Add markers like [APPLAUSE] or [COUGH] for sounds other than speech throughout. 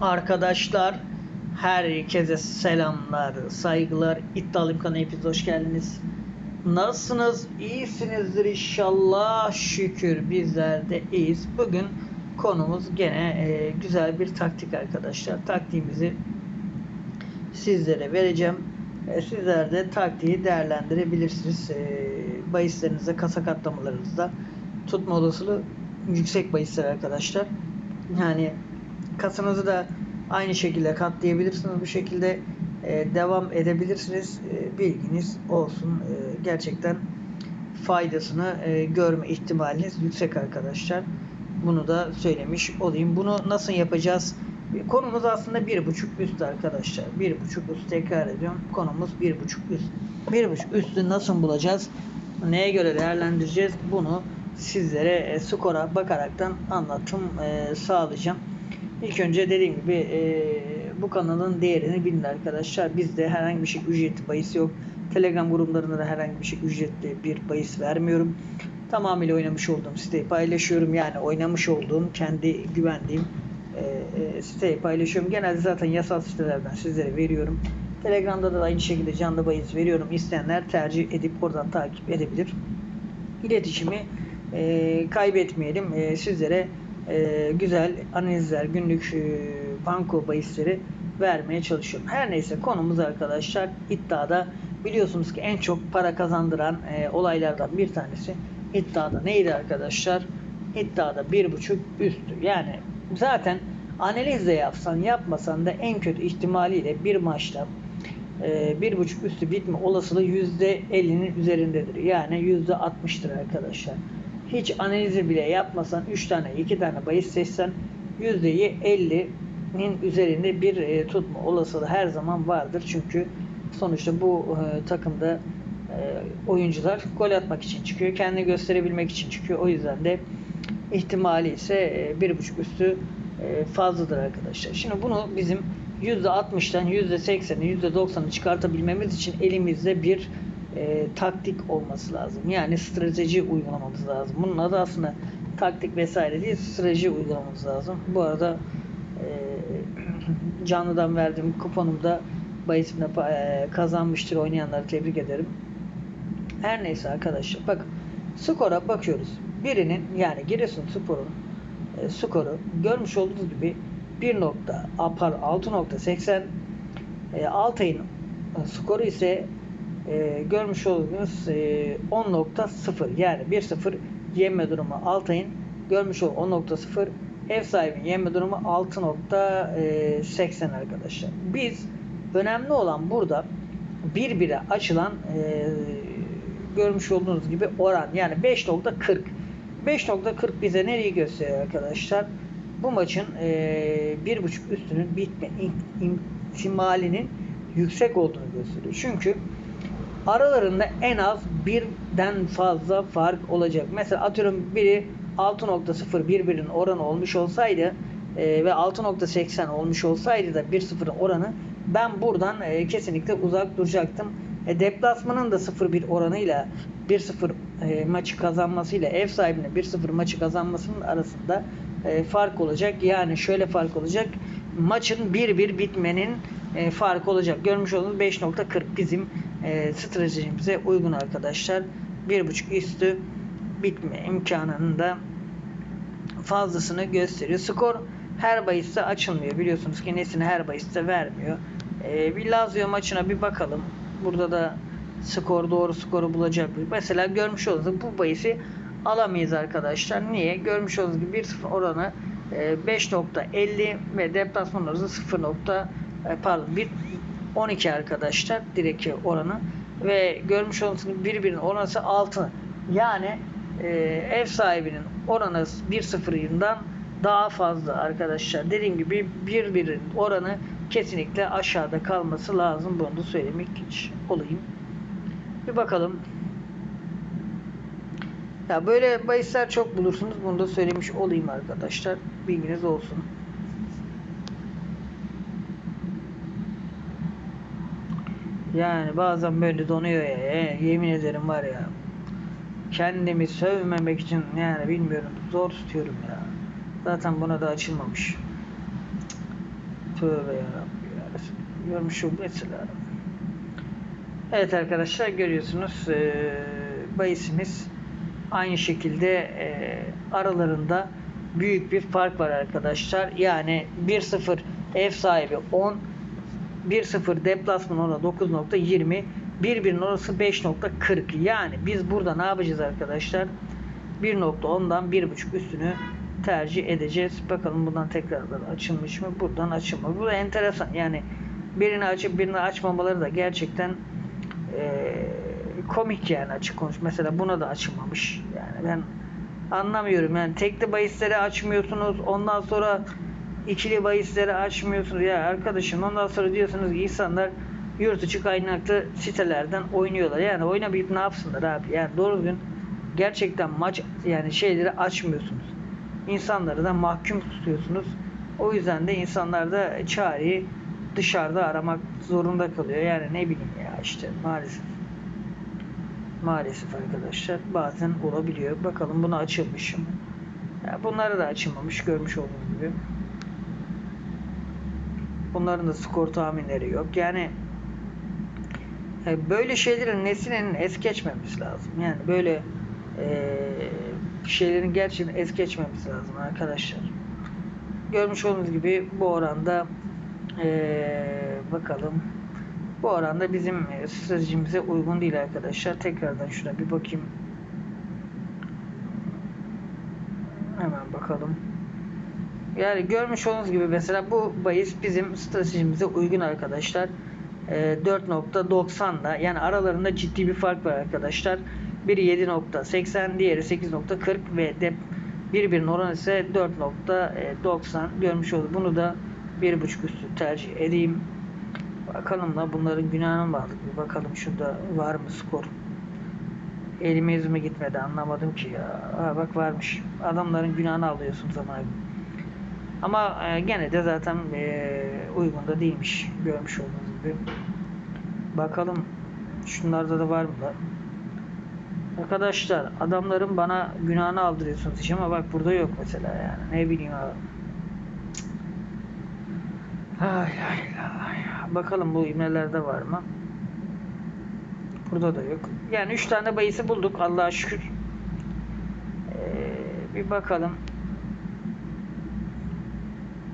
Arkadaşlar herkese selamlar, saygılar. İddialıyım kanalına hepiniz hoş geldiniz. Nasılsınız? İyisinizdir inşallah. Şükür bizler de iyiyiz. Bugün konumuz gene e, güzel bir taktik arkadaşlar. Taktiğimizi sizlere vereceğim. E, sizler de taktiği değerlendirebilirsiniz. E, bahislerinize, kasa katlamalarınızda tutma olasılığı yüksek bahisler arkadaşlar. Yani kasanızı da aynı şekilde katlayabilirsiniz. Bu şekilde e, devam edebilirsiniz. E, bilginiz olsun. E, gerçekten faydasını e, görme ihtimaliniz yüksek arkadaşlar. Bunu da söylemiş olayım. Bunu nasıl yapacağız? Konumuz aslında bir buçuk üst arkadaşlar. Bir buçuk üst tekrar ediyorum. Konumuz bir buçuk üst. Bir buçuk üstü nasıl bulacağız? Neye göre değerlendireceğiz? Bunu sizlere e, skora bakaraktan anlatım e, sağlayacağım. İlk önce dediğim gibi e, bu kanalın değerini bilin arkadaşlar. Bizde herhangi bir şey ücretli bahis yok. Telegram gruplarında da herhangi bir şey ücretli bir bahis vermiyorum. Tamamıyla oynamış olduğum siteyi paylaşıyorum. Yani oynamış olduğum, kendi güvendiğim e, e, siteyi paylaşıyorum. Genelde zaten yasal sitelerden sizlere veriyorum. Telegram'da da aynı şekilde canlı bahis veriyorum. İsteyenler tercih edip oradan takip edebilir. İletişimi e, kaybetmeyelim. E, sizlere e, güzel analizler, günlük e, banko bahisleri vermeye çalışıyorum. Her neyse konumuz arkadaşlar iddiada biliyorsunuz ki en çok para kazandıran e, olaylardan bir tanesi iddiada neydi arkadaşlar? İddiada bir buçuk üstü. Yani zaten analiz de yapsan yapmasan da en kötü ihtimaliyle bir maçta e, bir buçuk üstü bitme olasılığı yüzde 50'nin üzerindedir. Yani yüzde 60'tır arkadaşlar hiç analizi bile yapmasan 3 tane 2 tane bahis seçsen %50'nin üzerinde bir e, tutma olasılığı her zaman vardır. Çünkü sonuçta bu e, takımda e, oyuncular gol atmak için çıkıyor. Kendini gösterebilmek için çıkıyor. O yüzden de ihtimali ise bir buçuk üstü fazladır arkadaşlar. Şimdi bunu bizim %60'dan %80'i %90'ı çıkartabilmemiz için elimizde bir e, taktik olması lazım. Yani strateji uygulamamız lazım. Bunun adı aslında taktik vesaire değil, strateji uygulamamız lazım. Bu arada e, [CLEARS THROAT] canlıdan verdiğim kuponumda bahisimde e, kazanmıştır oynayanları tebrik ederim. Her neyse arkadaşlar bak skora bakıyoruz. Birinin yani Giresun Spor'un e, skoru görmüş olduğunuz gibi 1 nokta apar 6.80 e, Altay'ın skoru ise e, görmüş olduğunuz e, 10.0 yani 1-0 yenme durumu Altay'ın görmüş olduğu 10.0 ev sahibinin yenme durumu 6.80 arkadaşlar. Biz önemli olan burada bir bire açılan e, görmüş olduğunuz gibi oran yani 5.40 5.40 bize nereyi gösteriyor arkadaşlar? Bu maçın e, bir buçuk üstünün bitme ihtimalinin yüksek olduğunu gösteriyor. Çünkü aralarında en az birden fazla fark olacak. Mesela atıyorum biri 6.0 birbirinin oranı olmuş olsaydı e, ve 6.80 olmuş olsaydı da 1-0'ın oranı ben buradan e, kesinlikle uzak duracaktım. E, deplasmanın da 0-1 oranıyla 1-0 e, maçı kazanmasıyla ev sahibine 1-0 maçı kazanmasının arasında e, fark olacak. Yani şöyle fark olacak. Maçın 1-1 bitmenin e, farkı olacak. Görmüş olduğunuz 5.40 bizim e, stratejimize uygun arkadaşlar. 1.5 üstü bitme imkanının da fazlasını gösteriyor. Skor her bahiste açılmıyor. Biliyorsunuz ki nesini her bahiste vermiyor. E, bir Lazio maçına bir bakalım. Burada da skor doğru skoru bulacak. Mesela görmüş olduğunuz bu bahisi alamayız arkadaşlar. Niye? Görmüş olduğunuz gibi 1-0 oranı 5.50 e, ve deplasman oranı 0. E, pardon 1 12 arkadaşlar direkt oranı ve görmüş olduğunuz birbirinin oranı 6 yani e, ev sahibinin oranı 1-0'ından daha fazla arkadaşlar. Dediğim gibi birbirinin oranı kesinlikle aşağıda kalması lazım. Bunu da söylemek olayım. Bir bakalım. Ya böyle bahisler çok bulursunuz. Bunu da söylemiş olayım arkadaşlar. Bilginiz olsun. Yani bazen böyle donuyor ya. Yemin ederim var ya. Kendimi sövmemek için yani bilmiyorum. Zor tutuyorum ya. Zaten buna da açılmamış. Tövbe yarabbim ya. Görmüşüm mesela. Evet arkadaşlar görüyorsunuz e, bahisimiz aynı şekilde e, aralarında büyük bir fark var arkadaşlar. Yani 1-0 ev sahibi 10 1-0 deplasman ona 9.20 1-1'in orası 5.40 yani biz burada ne yapacağız arkadaşlar 1.10'dan 1.5 üstünü tercih edeceğiz. Bakalım buradan tekrardan açılmış mı? Buradan açılmadı. Bu da enteresan. Yani birini açıp birini açmamaları da gerçekten e, komik yani açık konuş. Mesela buna da açılmamış. Yani ben anlamıyorum. Yani tekli bahisleri açmıyorsunuz. Ondan sonra ikili bahisleri açmıyorsunuz. Ya arkadaşım ondan sonra diyorsunuz ki insanlar yurt içi kaynaklı sitelerden oynuyorlar. Yani oynamayıp ne yapsınlar abi? Yani doğru düzgün gerçekten maç yani şeyleri açmıyorsunuz. İnsanları da mahkum tutuyorsunuz. O yüzden de insanlar da çareyi dışarıda aramak zorunda kalıyor. Yani ne bileyim ya işte maalesef. Maalesef arkadaşlar bazen olabiliyor. Bakalım bunu açılmışım. Ya bunları da açılmamış görmüş olduğunuz gibi. Bunların da skor tahminleri yok. Yani e, böyle şeylerin nesinin es geçmemiz lazım. Yani böyle e, şeylerin gerçekten es geçmemiz lazım arkadaşlar. Görmüş olduğunuz gibi bu oranda e, bakalım bu oranda bizim e, stratejimize uygun değil arkadaşlar. Tekrardan şuna bir bakayım. Hemen bakalım. Yani görmüş olduğunuz gibi mesela bu bahis bizim stratejimize uygun arkadaşlar. E, 4.90'da yani aralarında ciddi bir fark var arkadaşlar. Biri 7.80 diğeri 8.40 ve de birbirinin oranı ise 4.90 görmüş olduk. Bunu da 1.5 üstü tercih edeyim. Bakalım da bunların günahına mı? Bir bakalım şurada var mı skor? Elime mi gitmedi anlamadım ki ya. Ha, bak varmış. Adamların günahını alıyorsunuz ama. Ama e, gene de zaten e, uygun da değilmiş. Görmüş olduğunuz gibi. Bakalım şunlarda da var mı da? Arkadaşlar adamların bana günahını aldırıyorsunuz hiç ama bak burada yok mesela yani. Ne bileyim abi. Ay ay ay. Bakalım bu imlelerde var mı? Burada da yok. Yani 3 tane bayisi bulduk Allah'a şükür. Ee, bir bakalım.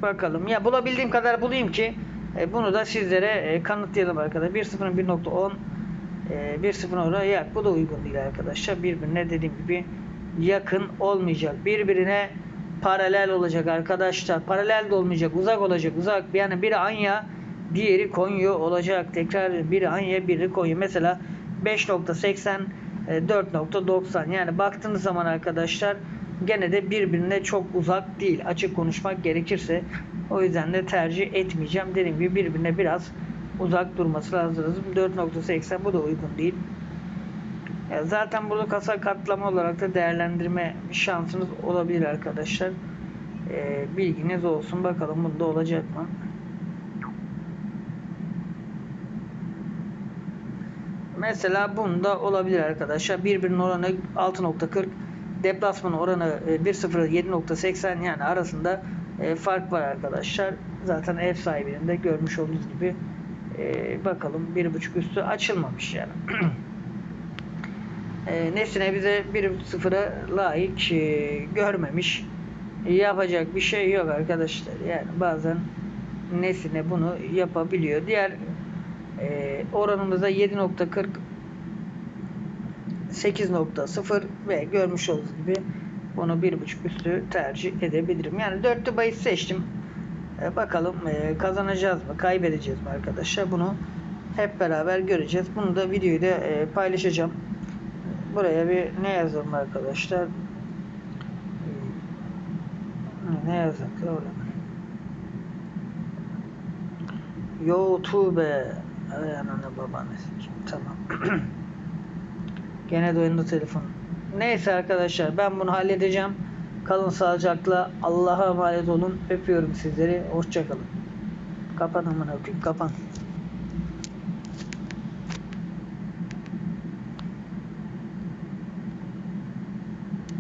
Bakalım. Ya bulabildiğim kadar bulayım ki e, bunu da sizlere e, kanıtlayalım arkadaşlar. 1.0'ın 1.10 e, 1.0 oraya yak. Bu da uygun değil arkadaşlar. Birbirine dediğim gibi yakın olmayacak. Birbirine paralel olacak arkadaşlar. Paralel de olmayacak. Uzak olacak. Uzak. Yani biri Anya diğeri Konya olacak. Tekrar biri Anya biri Konya. Mesela 5.80 4.90 yani baktığınız zaman arkadaşlar gene de birbirine çok uzak değil. Açık konuşmak gerekirse. O yüzden de tercih etmeyeceğim. Dediğim gibi birbirine biraz uzak durması lazım. 4.80 bu da uygun değil. Ya zaten burada kasa katlama olarak da değerlendirme şansınız olabilir arkadaşlar. Ee, bilginiz olsun. Bakalım bunda olacak mı? Mesela bunda olabilir arkadaşlar. Birbirinin oranı 6.40 deplasman oranı 1.0 7.80 yani arasında e, fark var arkadaşlar. Zaten ev sahibinin de görmüş olduğunuz gibi e, bakalım 1.5 üstü açılmamış yani. [CLEARS THROAT] e, Nesine bize 1.0'a layık e, görmemiş. Yapacak bir şey yok arkadaşlar. Yani bazen Nesine bunu yapabiliyor. Diğer e, oranımızda 7.40 8.0 ve görmüş olduğunuz gibi bunu 1.5 üstü tercih edebilirim. Yani dörtlü bahis seçtim. E, bakalım e, kazanacağız mı, kaybedeceğiz mi arkadaşlar? Bunu hep beraber göreceğiz. Bunu da videoyu da e, paylaşacağım. Buraya bir ne yazalım arkadaşlar? Ne yazalım? YouTube ananı babanı Tamam. [CLEARS THROAT] Gene de oyunda telefon. Neyse arkadaşlar ben bunu halledeceğim. Kalın sağlıcakla. Allah'a emanet olun. Öpüyorum sizleri. Hoşçakalın. Kapan amına koyayım. Kapan.